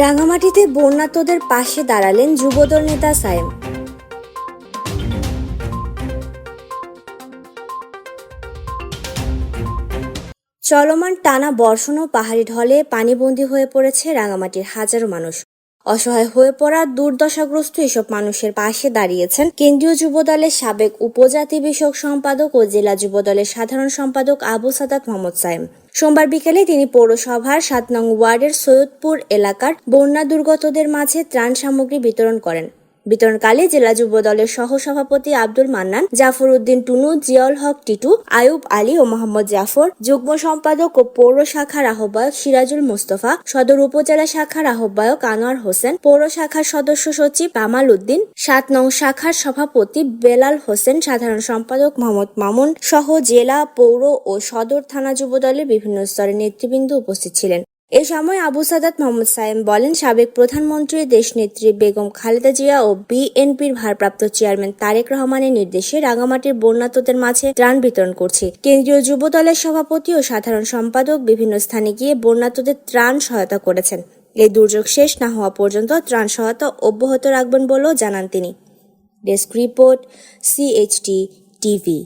রাঙামাটিতে বন্যাতদের পাশে দাঁড়ালেন যুবদল নেতা সায়েম। চলমান টানা বর্ষণ ও পাহাড়ি ঢলে পানিবন্দী হয়ে পড়েছে রাঙামাটির হাজারো মানুষ। অসহায় হয়ে পড়া দুর্দশাগ্রস্ত এসব মানুষের পাশে দাঁড়িয়েছেন কেন্দ্রীয় যুবদলের সাবেক উপজাতি বিষয়ক সম্পাদক ও জেলা যুবদলের সাধারণ সম্পাদক আবু সাদাত মোহাম্মদ সাইম সোমবার বিকেলে তিনি পৌরসভার সাত নং ওয়ার্ডের সৈয়দপুর এলাকার বন্যা দুর্গতদের মাঝে ত্রাণ সামগ্রী বিতরণ করেন। বিতরণকালে জেলা যুব দলের সহসভাপতি আব্দুল মান্নান জাফর উদ্দিন টুনু, জিয়াউল হক টিটু, আয়ুব আলী ও মোহাম্মদ জাফর, যুগ্ম সম্পাদক ও পৌর শাখার আহ্বায়ক সিরাজুল মুস্তফা, সদর উপজেলা শাখার আহ্বায়ক আনোয়ার হোসেন, পৌর শাখার সদস্য সচিব কামাল উদ্দিন, সাত নং শাখার সভাপতি বেলাল হোসেন, সাধারণ সম্পাদক মোহাম্মদ মামুন সহ জেলা, পৌর ও সদর থানা যুব দলের বিভিন্ন স্তরের নেতৃবৃন্দ উপস্থিত ছিলেন। এ সময় আবু সাদাত মোহাম্মদ সায়েম বলেন, সাবেক প্রধানমন্ত্রী দেশনেত্রী বেগম খালেদা জিয়া ও বিএনপির ভারপ্রাপ্ত চেয়ারম্যান তারেক রহমানের নির্দেশে রাঙামাটির বন্যাতদের মাঝে ত্রাণ বিতরণ করছে। কেন্দ্রীয় যুব দলের সভাপতি ও সাধারণ সম্পাদক বিভিন্ন স্থানে গিয়ে বন্যাতদের ত্রাণ সহায়তা করেছেন। এই দুর্যোগ শেষ না হওয়া পর্যন্ত ত্রাণ সহায়তা অব্যাহত রাখবেন বলেও জানান তিনি। Desk report, CHT TV.